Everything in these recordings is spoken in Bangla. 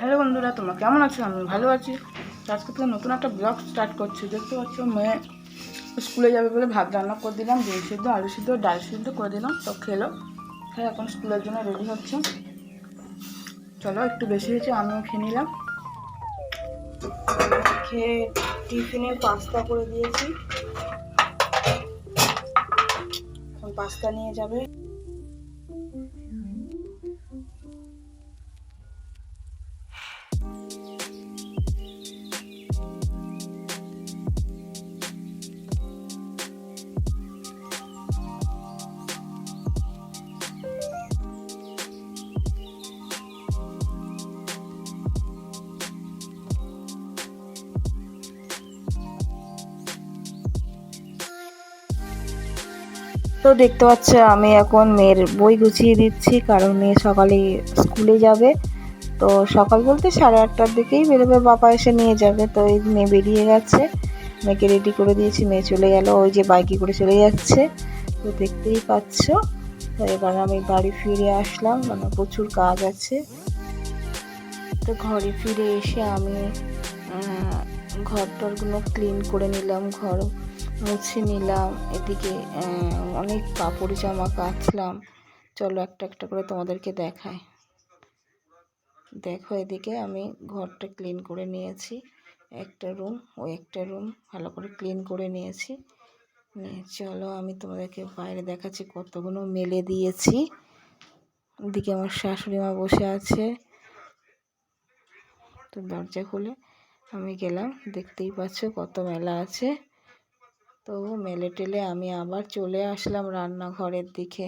হ্যালো বন্ধুরা, তোমরা কেমন আছো? আমি ভালো আছি। তো আজকে থেকে নতুন একটা ব্লগ স্টার্ট করছি। দেখতে পাচ্ছ, মেয়ে স্কুলে যাবে বলে ভাত রান্না করে দিলাম ডিম সিদ্ধ, আলু সিদ্ধ, ডাল সিদ্ধ করে দিলাম। তো খেলো। হ্যাঁ এখন স্কুলের জন্য রেডি হচ্ছে। চলো, একটু বেশি হয়েছে, আমিও খেয়ে নিলাম। খেয়ে টিফিনে পাস্তা করে দিয়েছি। পাস্তা নিয়ে যাবে। তো দেখতে পাচ্ছ, আমি এখন মেয়ের বই গুছিয়ে দিচ্ছি, কারণ মেয়ে সকালে স্কুলে যাবে। তো সকাল বলতে সাড়ে আটটার দিকেই বেরোবে, বাবা এসে নিয়ে যাবে। তো এই মেয়ে বেরিয়ে গেছে, মেয়েকে রেডি করে দিয়েছি, মেয়ে চলে গেল, ওই যে বাইকে করে চলে যাচ্ছে। তো দেখতেই পাচ্ছ, তো এবার আমি বাড়ি ফিরে আসলাম মানে প্রচুর কাজ আছে। তো ঘরে ফিরে এসে আমি ঘর টরগুলো ক্লিন করে নিলাম, ঘর মুছে নিলাম, এদিকে অনেক কাপড় জামা কাচলাম। চলো একটা একটা করে তোমাদেরকে দেখাই। দেখো এদিকে আমি ঘরটা ক্লিন করে নিয়েছি। একটা রুম ও একটা রুম ভালো করে ক্লিন করে নিয়েছি। নিয়ে চলো আমি তোমাদেরকে বাইরে দেখাচ্ছি কতগুলো মেলে দিয়েছি। এদিকে আমার শাশুড়ি মা বসে আছে। তো দরজা খুলে আমি গেলাম, দেখতেই পাচ্ছ কত মেলা আছে। তো মেলে টেলে আমি আবার চলে আসলাম রান্নাঘরের দিকে।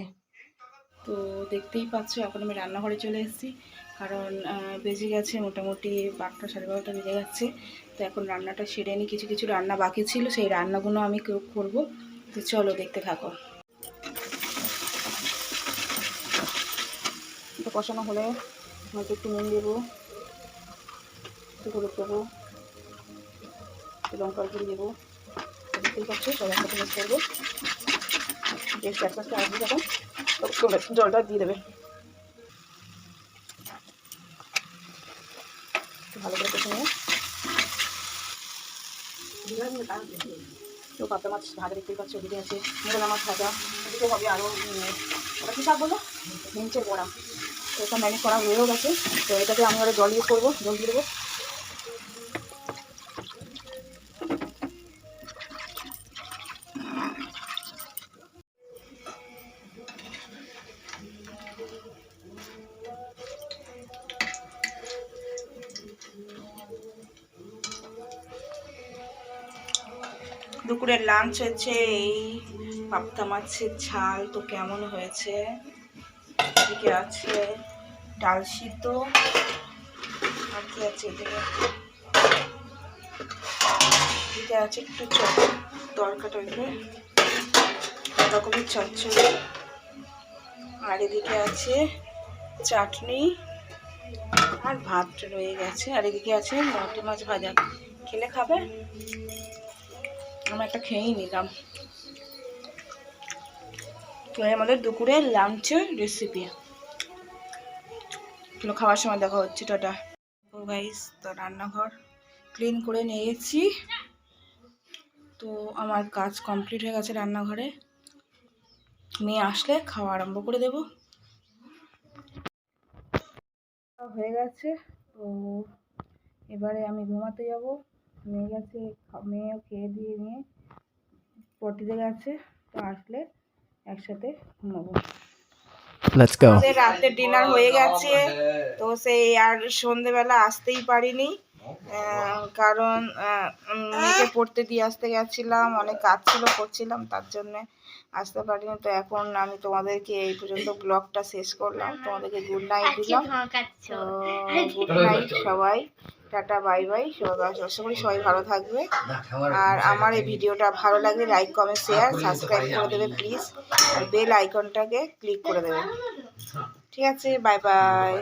তো দেখতেই পাচ্ছ এখন আমি রান্নাঘরে চলে এসেছি। কারণ বেজে গেছে মোটামুটি বারোটা সাড়ে বারোটা বেজে যাচ্ছে তো এখন রান্নাটা সেরে নিই কিছু কিছু রান্না বাকি ছিল, সেই রান্নাগুলো আমি করব। তো চলো দেখতে থাকো। তো কষানো হলে হয়তো একটু নুন দেবো, একটু হলুদ দেবো। লঙ্কার গুঁড়ি দেবো দেখতেই পাচ্ছ, সব একসাথে মিক্স করব। বেশ আস্তে আসবে যখন জলটা দিয়ে দেবে। ভালো করে কষে নিয়ে। পাতা মাছ ভাজা দেখতেই পাচ্ছ, ওদিকে আছে মোগলা মাছ ভাজা। ওদিকে হবে আরও ওটা কী শাক বলল হিমচের বড়া। তো এটা ম্যানেজ করা হয়েও গেছে। তো এটাকে আমি ওরা জল ইয়ে করব, জল দিয়ে দেবো। দুপুরের লাঞ্চ হয়েছে, এই পাপ্তা মাছের ঝাল তো কেমন হয়েছে? এদিকে আছে ডাল সিদ্ধ আর কি আছে এদিকে এদিকে আছে একটু চপ তরকা টরকা রকমের চচ্চড়ি। আর এদিকে আছে চাটনি আর ভাত রয়ে গেছে। আর এদিকে আছে মটি মাছ ভাজা। খেলে খাবে? আমরা একটা খেয়েই নিলাম। তো আমাদের দুপুরে লাঞ্চের রেসিপি চলো খাওয়ার সময় দেখা হচ্ছে, টাটা। গাইস তো রান্নাঘর ক্লিন করে নিয়েছি। তো আমার কাজ কমপ্লিট হয়ে গেছে রান্নাঘরে। মেয়ে আসলে খাওয়া আরম্ভ করে দেব। হয়ে গেছে, তো এবারে আমি ঘুমাতে যাব। মেয়ে গেছে মেয়েও খেয়ে দিয়ে নিয়ে পটিতে গেছে তো আসলে একসাথে ঘুমাবো। Let's go. আমাদের রাতে ডিনার হয়ে গেছে তো সেই আর সন্ধেবেলা আসতেই পারিনি কারণ মেয়েকে পড়তে দিয়ে আসতে গেছিলাম অনেক কাজ ছিল করছিলাম তার জন্য আসতে পারিনি। তো এখন আমি তোমাদেরকে এই পর্যন্ত ব্লগটা শেষ করলাম তোমাদেরকে গুড নাইট দিলাম। তো গুড নাইট সবাই। টাটা বাই বাই সবাই আশা করি সবাই ভালো থাকবে। আর আমার এই ভিডিওটা ভালো লাগলে লাইক কমেন্ট শেয়ার সাবস্ক্রাইব করে দেবে প্লিজ আর বেল আইকনটাকে ক্লিক করে দেবে। ঠিক আছে বাই বাই